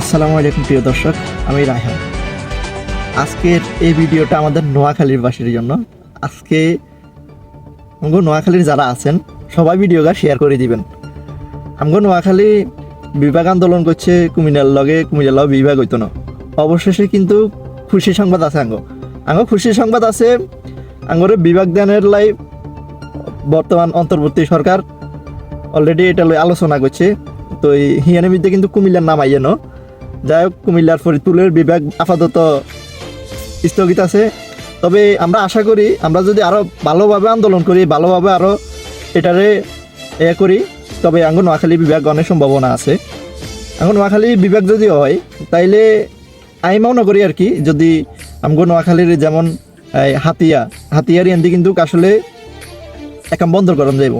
আসসালামু আলাইকুম, প্রিয় দর্শক। আমি রায়হান। আজকের এই ভিডিওটা আমাদের নোয়াখালীর বাসীর জন্য। আজকে আমগো নোয়াখালীর যারা আছেন, সবাই ভিডিওটা শেয়ার করে দিবেন। আমগো নোয়াখালী বিভাগ আন্দোলন করছে, কুমিল্লার লগে কুমিল্লার লগে বিভাগ হইতো না। অবশেষে কিন্তু খুশি সংবাদ আছে আঙ্গো আঙ্গ খুশি সংবাদ আছে আঙ্গরে বিভাগ দানের লাই বর্তমান অন্তর্বর্তী সরকার অলরেডি এটা লই আলোচনা করছে। তো এই হিয়ানের মধ্যে কিন্তু কুমিল্লার নাম আইয়ে ন। যাই হোক, কুমিল্লার ফরিদপুরের বিভাগ আপাতত স্থগিত আছে। তবে আমরা আশা করি, আমরা যদি আরও ভালোভাবে আন্দোলন করি, ভালোভাবে আরও এটারে এ করি, তবে আঙ্গ নোয়াখালী বিভাগ অনেক সম্ভাবনা আছে। আঙ্গ নোয়াখালী বিভাগ যদি হয়, তাইলে আমি মনে করি আর কি, যদি আমগো নোয়াখালীর যেমন হাতিয়া, হাতিয়ার এন্দি কিন্তু আসলে এখন বন্ধ করান যাইব।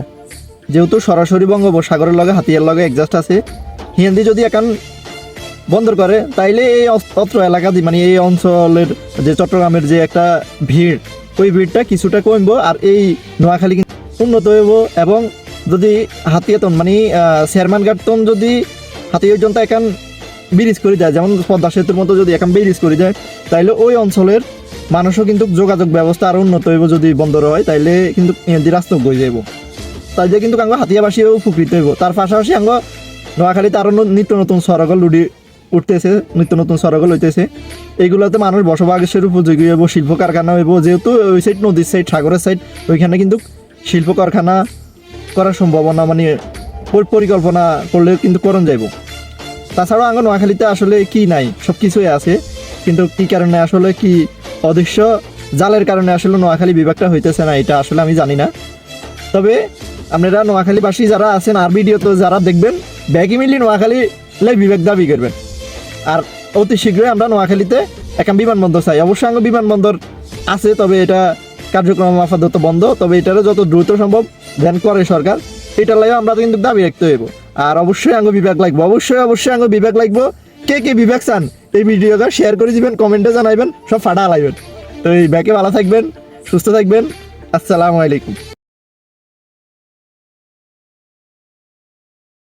যেহেতু সরাসরি বঙ্গোপসাগরের লগে, হাতিয়ার লগে একজাস্ট আছে, হিন্দি যদি এখন বন্দর করে, তাইলে এই অত্র এলাকা দি- মানে এই অঞ্চলের যে চট্টগ্রামের যে একটা ভিড়, ওই ভিড়টা কিছুটা কমবো আর এই নোয়াখালী কিন্তু উন্নত হইব এবং যদি হাতিয়াতন মানে চেয়ারম্যান গার্টন যদি হাতিয়া পর্যন্ত এখন ব্রিজ করে দেয়, যেমন পদ্মা সেতুর মতো যদি এখন ব্রিজ করে দেয়, তাইলে ওই অঞ্চলের মানুষও কিন্তু যোগাযোগ ব্যবস্থা আরও উন্নত হইব যদি বন্দর হয়, তাইলে কিন্তু রাস্তা বই যাইব। তাই যে কিন্তু আঙ্গ হাতিয়াবাসীও উপকৃত হইব। তার পাশাপাশি আঙ্গ নোয়াখালীতে আরও নিত্য নতুন সরগল লুডি উঠতেছে, নিত্য নতুন সরগল হইতেছে এইগুলোতে মানুষ বসবাসের উপযোগী হইব, শিল্প কারখানা হইব, যেহেতু ওই সাইড নদীর সাইড সাগরের সাইড ওইখানে কিন্তু শিল্প কারখানা করার সম্ভাবনা মানে পরিকল্পনা করলে কিন্তু করণ যাইব। তাছাড়াও আঙ্গ নোয়াখালীতে আসলে কি নাই সব কিছুই আছে, কিন্তু কি কারণে আসলে কি অদৃশ্য জালের কারণে আসলে নোয়াখালী বিভাগটা হইতেছে না, এটা আসলে আমি জানি না। তবে আপনারা নোয়াখালীবাসী যারা আছেন, আর ভিডিও তো যারা দেখবেন ব্যাগি মিলি নোয়াখালী বিবেক দাবি করবেন। আর অতি শীঘ্রই আমরা নোয়াখালীতে একটা বিমানবন্দর চাই। অবশ্যই আঙ্গ বিমানবন্দর আছে, তবে এটা কার্যক্রম আপাতত বন্ধ, তবে এটারও যত দ্রুত সম্ভব ধ্যান করে সরকার এটা লাগে আমরা কিন্তু দাবি রাখতে হইব আর অবশ্যই আঙ্গ বিভাগ লাগবো, অবশ্যই অবশ্যই আঙ্গ বিভাগ লাগবে। কে কে বিভাগ চান এই ভিডিওটা শেয়ার করে দিবেন, কমেন্টে জানাইবেন, সব ফাটা লাইবেন। তো এই ব্যাগে ভালো থাকবেন, সুস্থ থাকবেন, আসসালামু আলাইকুম।